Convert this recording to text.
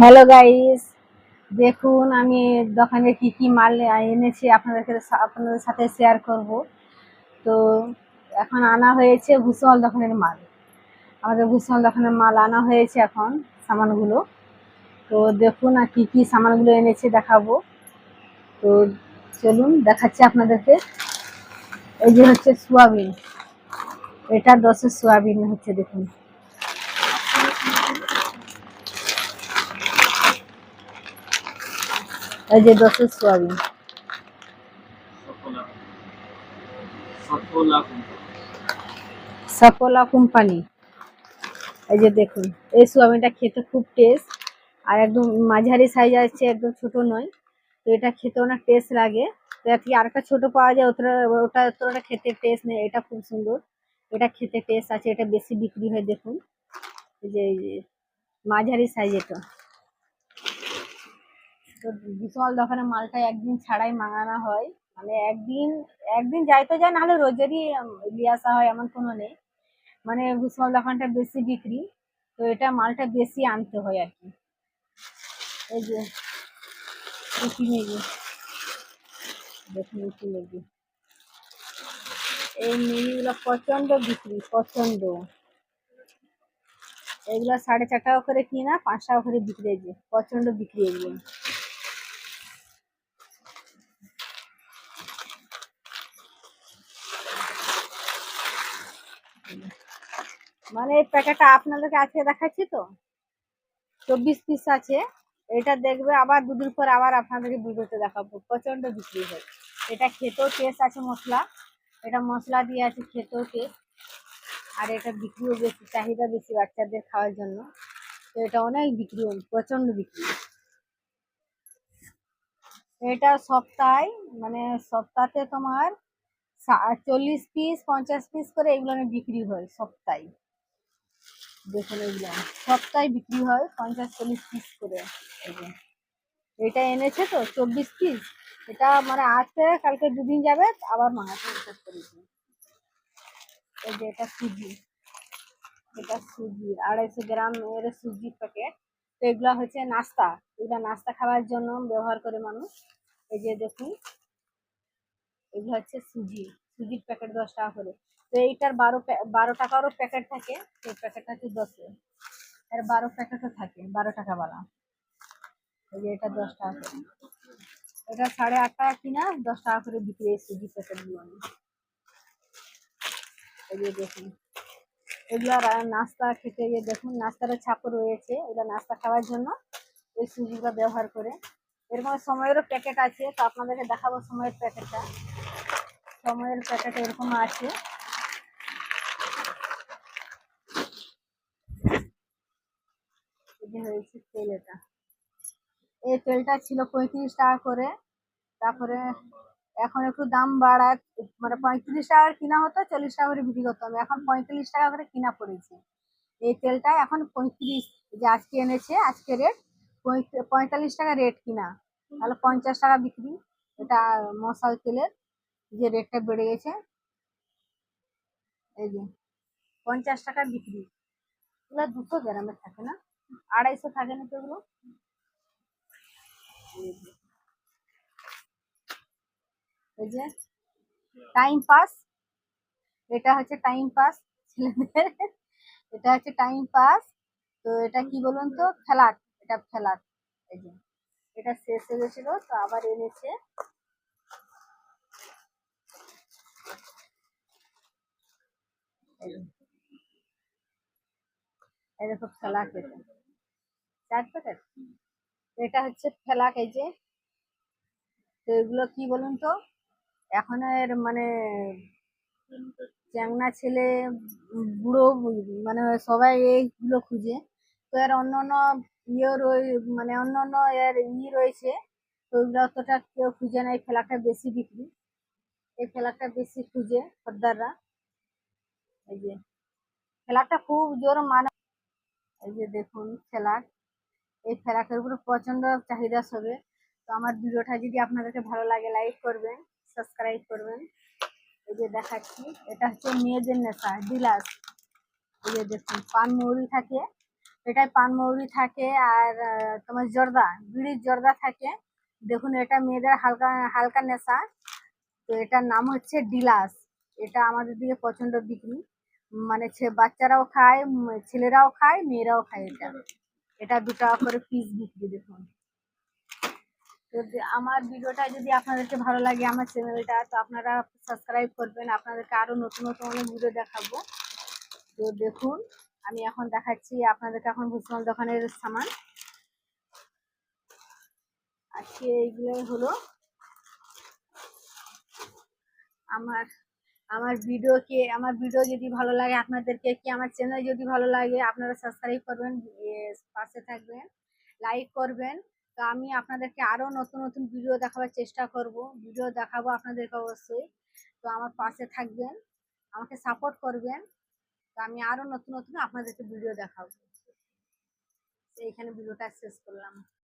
Hello guys, দেখুন আমি দোকানে কি কি মাল এনেছি, আপনাদেরকে আপনাদের সাথে শেয়ার করব। তো এখন আনা হয়েছে ভূষণ দোকানের মাল। আমাদের ভূষণ দোকানের মাল আনা হয়েছে এখন সামানগুলো। তো দেখুন আর কি কি সামানগুলো এনেছে দেখাবো। তো চলুন দেখাচ্ছি আপনাদেরকে। এই যে হচ্ছে সোয়াবিন। এটা দশের সোয়াবিন হচ্ছে, দেখুন। এই যে দশের সোয়াবিন। সফলা কোম্পানি। এই যে দেখুন, এই সোয়াবিনটা খেতে খুব টেস্ট আর একদম মাঝারি সাইজ আছে একদম ছোট নয়। তো এটা খেতে অনেক টেস্ট লাগে। তো এর থেকে আরেকটা ছোট পাওয়া যায় ওটা ওটা অতটা খেতে টেস্ট নেই, এটা খুব সুন্দর। এটা খেতে টেস্ট আছে, এটা বেশি বিক্রি হয়, দেখুন। যে মাঝারি সাইজ এটা। তো বিশাল দোকানে মালটা একদিন ছাড়াই মাঙানো হয়। মানে একদিন একদিন যাইতে যায়, নাহলে রোজেরই নিয়ে আসা হয় এমন কোনো নেই। মানে ভুসমাল দোকানটা বেশি বিক্রি, তো এটা মালটা বেশি আনতে হয় আর কি। এই যে মেগি দেখুন মেগি এই মেগিগুলো প্রচণ্ড বিক্রি প্রচণ্ড এগুলো সাড়ে চার টাকা করে কিনা, পাঁচ টাকা করে বিক্রি হয়েছে প্রচণ্ড বিক্রি এগুলো মানে এই প্যাকেটটা আপনাদেরকে আজকে দেখাচ্ছি তো। চব্বিশ পিস আছে। এটা দেখবে আবার দুদিন পর আবার আপনাদেরকে ভিডিওতে দেখাবো। প্রচণ্ড বিক্রি হয়। এটা খেতেও টেস্ট আছে মশলা। এটা মশলা দিয়ে আছে খেতেও টেস্ট আর এটা বিক্রিও বেশি, চাহিদা বেশি বাচ্চাদের খাওয়ার জন্য। তো এটা অনেক বিক্রি প্রচণ্ড বিক্রি এটা সপ্তাহে মানে সপ্তাহে তোমার চল্লিশ পিস পঞ্চাশ পিস করে এগুলো বিক্রি হয় সপ্তাহে। দেখুন এগুলো। সপ্তাহে বিক্রি হয় পঞ্চাশ চল্লিশ পিস করে। এটা এনেছে তো, চব্বিশ পিস এটা মানে আজকে কালকে দুদিন যাবে, আবার মাঙাতে স্টার্ট করেছি এই যে এটা সুজি। এটা সুজি, আড়াইশো গ্রাম এর সুজি প্যাকেট তো এগুলো হচ্ছে নাস্তা। এগুলো নাস্তা খাওয়ার জন্য ব্যবহার করে মানুষ। এই যে দেখুন, এগুলো হচ্ছে সুজি। সুজির প্যাকেট দশ টাকা করে। তো এইটার বারো বারো টাকারও প্যাকেট থাকে, সেই প্যাকেটটা হচ্ছে দশে এর বারো প্যাকেটও থাকে, বারো টাকা টাকাওয়ালা এই যে এটা দশ টাকা করে। এটা সাড়ে আট টাকা কিনা, দশ টাকা করে বিক্রি এই সুজি প্যাকেটগুলো আমি। দেখুন। এগুলো নাস্তা খেতে গিয়ে দেখুন নাস্তারও ছাপও রয়েছে। এগুলো নাস্তা খাওয়ার জন্য এই সুজিগুলো ব্যবহার করে। এরকম সময়েরও প্যাকেট আছে, তো আপনাদেরকে দেখাবো সময়ের প্যাকেটটা সময়ের প্যাকেট এরকম আছে? তেল এটা। এই তেলটা ছিল পঁয়ত্রিশ টাকা করে। তারপরে এখন একটু দাম বাড়ায় মানে পঁয়ত্রিশ টাকার কিনা হতো, চল্লিশ টাকা করে বিক্রি করতাম। এখন পঁয়ত্রিশ টাকা করে কিনা পড়েছে। এই তেলটা এখন পঁয়ত্রিশ যে আজকে এনেছে, আজকে রেট পঁয়তাল্লিশ টাকা রেট কিনা। তাহলে পঞ্চাশ টাকা বিক্রি, এটা মশাল তেলের। যে রেটটা বেড়ে গেছে, এই যে পঞ্চাশ টাকা বিক্রি। এগুলো দুশো গ্রামের থাকে না? আড়াইশো থাকে না তো এগুলো? এই যে। টাইম পাস এটা হচ্ছে টাইম পাস ছেলেদের। এটা হচ্ছে টাইম পাস তো এটা কি বলুন তো? ফ্ল্যাট এটা ফ্ল্যাট এই যে, এটা শেষ হয়ে গেছিল, তো আবার এনেছে। এই দেখো ফ্ল্যাট এটা। চার প্যাকেট? এটা হচ্ছে ফ্ল্যাট এই যে। তো এগুলো কি বলুন তো? এখনের মানে চ্যাংনা ছেলে বুড়ো মানে সবাই এইগুলো খুঁজে। তো এর অন্য অন্য ইয়ে রয়ে মানে অন্য অন্য এর ই রয়েছে। তো ওইগুলো অতটা কেউ খুঁজে না। এই ফেলাকটা বেশি বিক্রি। এই ফেলাকটা বেশি খুঁজে খদ্দাররা। এই যে, ফেলাকটা খুব জোর মানে এই যে দেখুন ফেলাক, এই ফেলাকের উপরে প্রচণ্ড চাহিদা সবে তো আমার ভিডিওটা যদি আপনাদেরকে ভালো লাগে লাইক করবেন সাবস্ক্রাইব করবেন। এই যে দেখাচ্ছি, এটা হচ্ছে মেয়েদের নেশা ডিলাস এই যে দেখুন, পান মৌরি থাকে এটায় পানমৌরি থাকে আর তোমার জর্দা, বিড়ির জর্দা থাকে। দেখুন, এটা মেয়েদের হালকা হালকা নেশা। তো এটার নাম হচ্ছে ডিলাস এটা আমাদের দিকে প্রচণ্ড বিক্রি মানে বাচ্চারাও খায় ছেলেরাও খায়, মেয়েরাও খায় এটা। এটা দু টাকা করে পিস বিক্রি, দেখুন। যদি আমার ভিডিওটা যদি আপনাদেরকে ভালো লাগে, আমার চ্যানেলটা, তো আপনারা সাবস্ক্রাইব করবেন। আপনাদেরকে আরও নতুন নতুন অনেক ভিডিও দেখাবো। তো দেখুন, আমি এখন দেখাচ্ছি আপনাদেরকে এখন ভুসমাল দোকানের সামান। আজকে এইগুলোই হলো আমার আমার ভিডিওকে আমার ভিডিও যদি ভালো লাগে আপনাদেরকে, কি আমার চ্যানেল যদি ভালো লাগে, আপনারা সাবস্ক্রাইব করবেন পাশে থাকবেন লাইক করবেন। তো আমি আপনাদেরকে আরও নতুন নতুন ভিডিও দেখাবার চেষ্টা করব। ভিডিও দেখাবো আপনাদেরকে অবশ্যই। তো আমার পাশে থাকবেন, আমাকে সাপোর্ট করবেন। তো আমি আরও নতুন নতুন আপনাদেরকে ভিডিও দেখাবো। এইখানে ভিডিওটা শেষ করলাম।